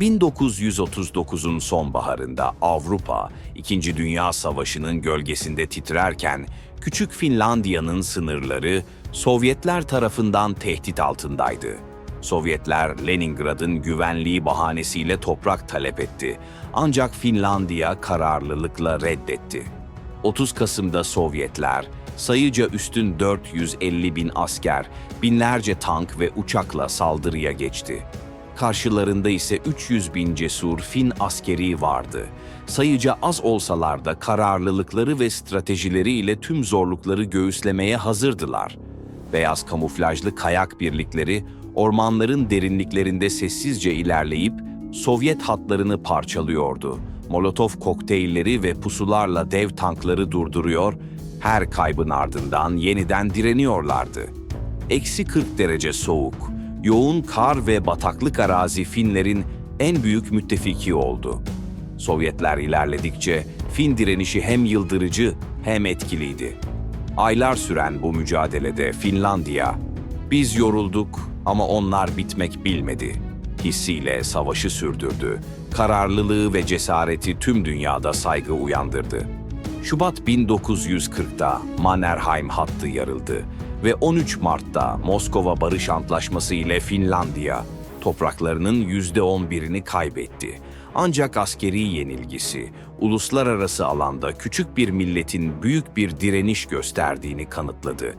1939'un sonbaharında Avrupa, İkinci Dünya Savaşı'nın gölgesinde titrerken, küçük Finlandiya'nın sınırları Sovyetler tarafından tehdit altındaydı. Sovyetler Leningrad'ın güvenliği bahanesiyle toprak talep etti. Ancak Finlandiya kararlılıkla reddetti. 30 Kasım'da Sovyetler, sayıca üstün 450 bin asker, binlerce tank ve uçakla saldırıya geçti. Karşılarında ise 300 bin cesur Fin askeri vardı. Sayıca az olsalar da kararlılıkları ve stratejileriyle tüm zorlukları göğüslemeye hazırdılar. Beyaz kamuflajlı kayak birlikleri ormanların derinliklerinde sessizce ilerleyip Sovyet hatlarını parçalıyordu. Molotov kokteylleri ve pusularla dev tankları durduruyor, her kaybın ardından yeniden direniyorlardı. Eksi 40 derece soğuk, yoğun kar ve bataklık arazi Finlerin en büyük müttefiki oldu. Sovyetler ilerledikçe Fin direnişi hem yıldırıcı hem etkiliydi. Aylar süren bu mücadelede Finlandiya, biz yorulduk ama onlar bitmek bilmedi. Hissiyle savaşı sürdürdü. Kararlılığı ve cesareti tüm dünyada saygı uyandırdı. Şubat 1940'da Mannerheim hattı yarıldı ve 13 Mart'ta Moskova Barış Antlaşması ile Finlandiya topraklarının %11'ini kaybetti. Ancak askeri yenilgisi, uluslararası alanda küçük bir milletin büyük bir direniş gösterdiğini kanıtladı.